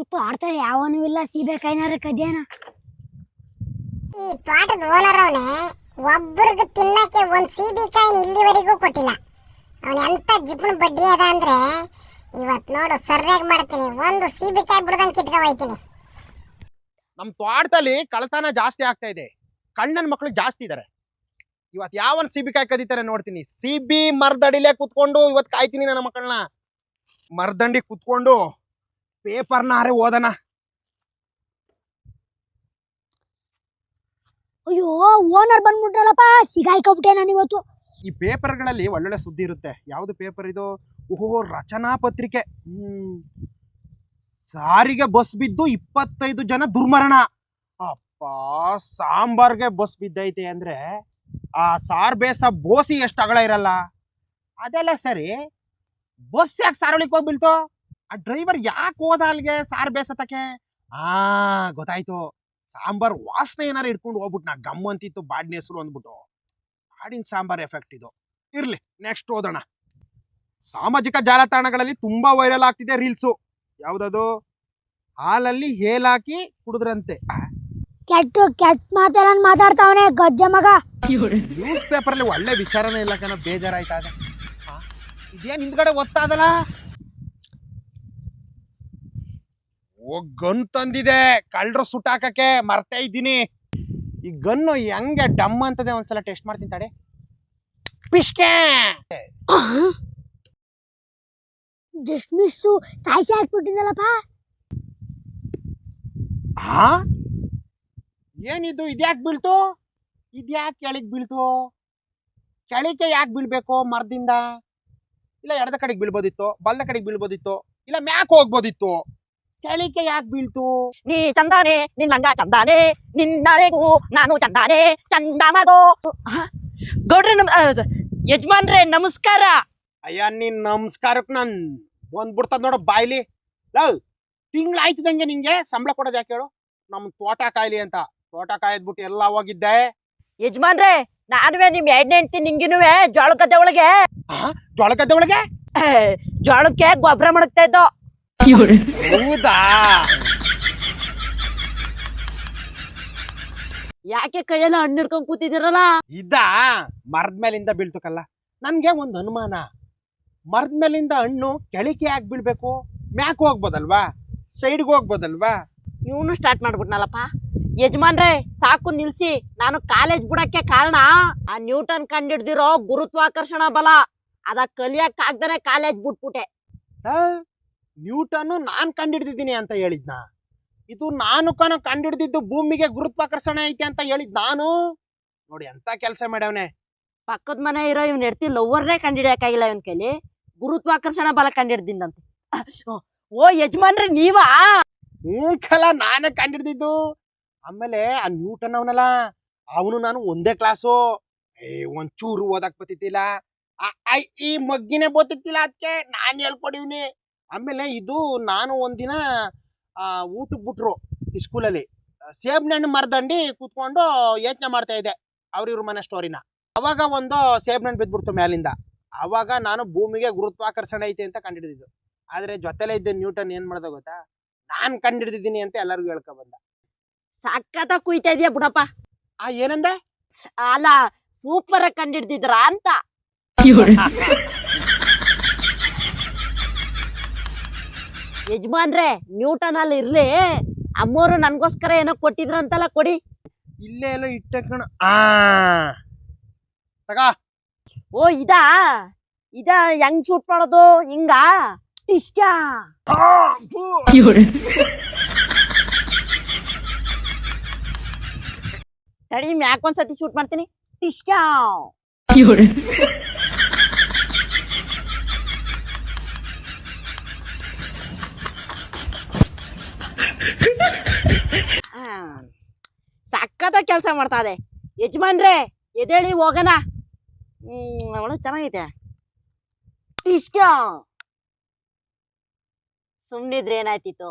ಇತ್ತು ಆಡ್ತಾಳೆ ಯಾವನು ಇಲ್ಲ ಸೀಬೆಕಾಯಿನಾರ ಕದ್ಯಾನ. ಈ ಪಾಠದ ಓನರ್ ಅವನೇ ಒಬ್ಬರಿಗೆ ತಿನ್ನಕ್ಕೆ ಸಿಬಿ ಸೀಬಿಕಾಯಿನ ಇಲ್ಲಿವರೆಗೂ ಕೊಟ್ಟಿಲ್ಲ. ಅವನ ಎಂತ ಜಿಪ್ನ ಬಡ್ಡಿ ಅದ ಅಂದ್ರೆ ಇವತ್ತು ನೋಡು ಸರ್ಯಾಗಿ ಮಾಡ್ತೀನಿ ಒಂದು ಸೀಬಿಕಾಯಿ ಬಿಡ್ದಂಗ್ ಕಿತ್ಕೊ ಹೋಯ್ತೀನಿ. ನಮ್ಮ ತೋಟದಲ್ಲಿ ಕಳ್ತನ ಜಾಸ್ತಿ ಆಗ್ತಾ ಇದೆ. ಕಣ್ಣನ ಮಕ್ಳು ಜಾಸ್ತಿ ಇದಾರೆ. ಇವತ್ ಯಾವನ್ ಸಿಬಿಕಾಯಿ ಕದೀತಾರೆ ನೋಡ್ತೀನಿ. ಸಿಬಿ ಮರದಡಿಲೇ ಕುತ್ಕೊಂಡು ಇವತ್ತು ಕಾಯ್ತೀನಿ ನನ್ನ ಮಕ್ಕಳನ್ನ ಮರದಂಡಿ ಕುತ್ಕೊಂಡು ಪೇಪರ್ನಾರೆ ಓದನ. ಅಯ್ಯೋ ಓನರ್ ಬಂದ್ಬಿಟ್ರಲ್ಲಪ್ಪ ಸಿಗಾಯ್ಕೊಬಿಟ್ಟೆ ನಾನು ಇವತ್ತು. ಈ ಪೇಪರ್ಗಳಲ್ಲಿ ಒಳ್ಳೊಳ್ಳೆ ಸುದ್ದಿ ಇರುತ್ತೆ. ಯಾವ್ದು ಪೇಪರ್ ಇದು? ಓಹೋ ರಚನಾ ಪತ್ರಿಕೆ. ಹ್ಮ್. ಸಾರಿಗೆ ಬಸ್ ಬಿದ್ದು ಇಪ್ಪತ್ತೈದು ಜನ ದುರ್ಮರಣ. ಅಪ್ಪ ಸಾಂಬಾರ್ಗೆ ಬಸ್ ಬಿದ್ದೈತೆ ಅಂದ್ರೆ ಆ ಸಾರ್ ಬೇಸ ಬೋಸಿ ಎಷ್ಟು ಅಗಳ ಇರಲ್ಲ. ಅದೆಲ್ಲ ಸರಿ. ಬಸ್ ಯಾಕೆ ಸಾರಳಿಕ್ ಹೋಗಿ ಬೀಳ್ತು ಆ ಡ್ರೈವರ್ ಯಾಕೆ ಹೋದ ಅಲ್ಲಿಗೆ ಸಾರ್ ಬೇಸತ್ತಕ್ಕೆ? ಆ ಗೊತ್ತಾಯ್ತು. ಸಾಂಬಾರ್ ವಾಸನೆ ಏನಾರು ಇಟ್ಕೊಂಡು ಹೋಗ್ಬಿಟ್ಟು ನಾ ಗಮ್ ಅಂತಿತ್ತು ಬಾಡಿನ ಹೆಸರು ಅಂದ್ಬಿಟ್ಟು. ಬಾಡಿನ ಸಾಂಬಾರ್ ಎಫೆಕ್ಟ್ ಇದು. ಇರ್ಲಿ ನೆಕ್ಸ್ಟ್ ಓದೋಣ. ಸಾಮಾಜಿಕ ಜಾಲತಾಣಗಳಲ್ಲಿ ತುಂಬಾ ವೈರಲ್ ಆಗ್ತಿದೆ ರೀಲ್ಸು. ಯಾವ್ದದು? ಹಾಲಲ್ಲಿ ಹೇಲಾಕಿ ಕುಡಿದ್ರಂತೆ. ಕೆಟ್ಟ ಕೆಟ್ಟ ಮಾತೆಲ್ಲ ಮಾತಾಡ್ತಾವನೆ ಗಜ್ಜ ಮಗ. ನ್ಯೂಸ್ ಪೇಪರ್ ಅಲ್ಲಿ ಒಳ್ಳೆ ವಿಚಾರನೇ ಇಲ್ಲ ಕಣ ಬೇಜಾರಾಯ್ತಾ ಇದೇನ್ ಹಿಂದ್ಗಡೆ ಒತ್ತಾದಲ್ಲ ಓ ಗನ್ ತಂದಿದೆ. ಕಳ್ಳರು ಸುಟ್ಟಾಕಕ್ಕೆ ಮರ್ತಾ ಇದ್ದೀನಿ. ಈ ಗನ್ನು ಹೆಂಗೆ ಡಮ್ ಅಂತದೆ ಒಂದ್ಸಲ ಟೆಸ್ಟ್ ಮಾಡ್ತೀನಿ ತಡೆ. ಪಿಶ್ಕೆ! ಜಸ್ಟ್ ಮಿಸ್ಸು ಸಾಯ್ಸಿ ಹಾಕ್ಬಿಟ್ಟಿನಲ್ಲಪ್ಪ ಹಾ ಏನಿದು? ಇದ್ಯಾಕ್ ಬೀಳ್ತು? ಇದ್ಯಾಕ್ ಕೆಳಗ್ ಬೀಳ್ತು? ಕೆಳಕ್ಕೆ ಯಾಕೆ ಬೀಳ್ಬೇಕು ಮರದಿಂದ? ಇಲ್ಲ ಎಡದ ಕಡೆಗೆ ಬೀಳ್ಬೋದಿತ್ತು ಬಲ್ದ ಕಡೆಗೆ ಬೀಳ್ಬೋದಿತ್ತು ಇಲ್ಲ ಮ್ಯಾಕ್ ಹೋಗ್ಬೋದಿತ್ತು? ಕೆಳಕ್ಕೆ ಯಾಕೆ ಬೀಳ್ತು? ನೀ ಚಂದಾನೆ ನಿನ್ ಲಂಗ ಚಂದಾನೆ ನಿನ್ನಳೆಗೂ ನಾನು ಚಂದಾನೆ. ಚಂದನದು ಗೌಡ್ರೆ ನಮ್ ಯಜಮಾನ್ರೆ ನಮಸ್ಕಾರ. ಅಯ್ಯ ನಿನ್ ನಮಸ್ಕಾರಕ್ ನನ್ ಬಂದ್ಬಿಡ್ತದ ನೋಡು ಬಾಯ್ಲಿ. ಲವ್ ತಿಂಗ್ಳಾಯ್ತದಂಗೆ ನಿಂಗೆ ಸಂಬಳ ಕೊಡೋದು ಯಾಕೆ ಹೇಳು? ನಮ್ ತೋಟ ಕಾಯ್ಲಿ ಅಂತ. ತೋಟ ಕಾಯ್ದ್ಬಿಟ್ಟು ಎಲ್ಲ ಹೋಗಿದ್ದೆ. ಯಜಮಾನ್ರೆ ನಾನುವೆ ನಿಮ್ ಎರಡನೇ ಹೆಂಡ್ತಿ ನಿಂಗಿನುವೆ ಜೋಳ ಗದ್ದೆ ಒಳಗೆ. ಜೋಳ ಗದ್ದೆ ಒಳಗೆ? ಜೋಳಕ್ಕೆ ಗೊಬ್ಬರ ಮಡಗ್ತಾ ಇದ್ದೋ. ಹೌದಾ ಯಾಕೆ ಕೈಯೆಲ್ಲ ಹಣ್ಣು ಹಿಡ್ಕೊಂಡ್ ಕೂತಿದಿರಲ್ಲ ಇದ ಮರದ ಮೇಲಿಂದ ಬೀಳ್ತಕ್ಕಲ್ಲ ನನ್ಗೆ ಒಂದು ಅನುಮಾನ. ಮರದ ಮೇಲಿಂದ ಹಣ್ಣು ಕೆಳಕ್ಕೆ ಯಾಕೆ ಬೀಳ್ಬೇಕು? ಮ್ಯಾಕ್ ಹೋಗ್ಬೋದಲ್ವಾ? ಸೈಡ್ಗೆ ಹೋಗ್ಬೋದಲ್ವಾ? ಇವನು ಸ್ಟಾರ್ಟ್ ಮಾಡ್ಬಿಟ್ನಲ್ಲಪ್ಪ. ಯಜಮಾನ್ರೆ ಸಾಕು ನಿಲ್ಸಿ. ನಾನು ಕಾಲೇಜ್ ಬಿಡಕ್ಕೆ ಕಾರಣ ಆ ನ್ಯೂಟನ್ ಕಂಡಿಡ್ದಿರೋ ಗುರುತ್ವಾಕರ್ಷಣ ಬಲ. ಅದ ಕಲಿಯಕ್ ಆಗ್ದಾನೆ ಕಾಲೇಜ್ ಬಿಟ್ಬಿಟ್ಟೆ. ನ್ಯೂಟನ್ನು ನಾನ್ ಕಂಡಿಡ್ದಿದ್ದೀನಿ ಅಂತ ಹೇಳಿದ್ನ. ಇದು ನಾನು ಕನ ಕಂಡಿಡ್ದಿದ್ದು ಭೂಮಿಗೆ ಗುರುತ್ವಾಕರ್ಷಣೆ ಐತೆ ಅಂತ ಹೇಳಿದ್ ನಾನು. ನೋಡಿ ಎಂತ ಕೆಲಸ ಮಾಡ್ಯವನೆ. ಪಕ್ಕದ ಮನೆ ಇರೋ ಇವ್ನ ಹೆಡ್ತಿ ಲವ್ವರ್ನೇ ಕಂಡಿಡಿಯಕ್ಕಾಗಿಲ್ಲ ಇವನ್ ಕೈಲಿ. ಗುರುತ್ವಾಕರ್ಷಣ ಬಲ ಕಂಡಿಡ್ದಿಂದಂತೆ. ಓ ಯಜಮಾನ್ರಿ ನೀವಾ? ಮೂಕಲ ನಾನೇ ಕಂಡಿಡ್ದಿದ್ದು. ಆಮೇಲೆ ಆ ನ್ಯೂಟನ್ ಅವನಲ್ಲ ಅವನು ನಾನು ಒಂದೇ ಕ್ಲಾಸು ಏ ಒಂಚೂರು ಓದಕ್ ಬತ್ತಿತ್ತಿಲ್ಲ ಆ ಈ ಮಗ್ಗಿನೇ ಬೋತಿತ್ತಿಲ್ಲ ಅದಕ್ಕೆ ನಾನು ಹೇಳ್ಕೊಡಿವ್ನಿ. ಆಮೇಲೆ ಇದು ನಾನು ಒಂದಿನ ಆ, ಊಟಕ್ಕೆ ಬಿಟ್ರು ಈ ಸ್ಕೂಲಲ್ಲಿ. ಸೇಬ್ನ ಹಣ್ಣು ಮರದಂಡಿ ಕೂತ್ಕೊಂಡು ಯೋಚನೆ ಮಾಡ್ತಾ ಇದ್ದೆ ಅವ್ರ ಇವ್ರ ಮನೆ ಸ್ಟೋರಿನ ಅವಾಗ ಒಂದು ಸೇಬ್ನ ಹಣ್ಣು ಬಿದ್ಬಿಡ್ತು ಮೇಲಿಂದ ಅವಾಗ ನಾನು ಭೂಮಿಗೆ ಗುರುತ್ವಾಕರ್ಷಣೆ ಐತೆ ಅಂತ ಕಂಡಿಡಿದ್ದು ಆದ್ರೆ ಜೊತೆಲೇ ಇದ್ದ ನ್ಯೂಟನ್ ಏನ್ ಮಾಡ್ದೆ ಗೊತ್ತಾ? ನಾನು ಕಂಡಿಡ್ದಿದ್ದೀನಿ ಅಂತ ಎಲ್ಲರಿಗೂ ಹೇಳ್ಕೊ ಬಂದ ಸಖತ್ತ ಕುಯ್ತಾ ಇದೆಯಾ ಬಿಡಪ್ಪ? ಆ ಏನಂದೆ? ಅಲ್ಲ ಸೂಪರ್ ಆಗಿ ಕಂಡಿಡ್ದಿದ್ರ ಅಂತ. ಯಜಮಾನ್ರೆ ನ್ಯೂಟನ್ ಅಲ್ಲಿ ಇರ್ಲಿ. ಅಮ್ಮೋರು ನನ್ಗೋಸ್ಕರ ಏನೋ ಕೊಟ್ಟಿದ್ರಂತಲ್ಲ ಕೊಡಿ. ಇಲ್ಲೇ ಎಲ್ಲೋ ಇಟ್ಟ ಕಣ. ಆ ತಗ. ಓ ಇದಾ? ಇದ ಹೆಂಗ್ ಶೂಟ್ ಮಾಡೋದು? ಹಿಂಗ? ತಡಿ ಮ್ಯಾಕ್ ಒಂದ್ಸತಿ ಶೂಟ್ ಮಾಡ್ತೀನಿ. ಟಿಶ್ಕ ಸಕ್ಕತ್ತ ಕೆಲಸ ಮಾಡ್ತಾ ಇದೆ. ಯಜಮಾನ್ರೆ ಎದೇಳಿ ಹೋಗಣ. ಹ್ಮ್ ಅವಳು ಚೆನ್ನಾಗೈತೆ. ಇಷ್ಟ ಸುಮ್ನಿದ್ರೆ ಏನಾಯ್ತಿತ್ತು?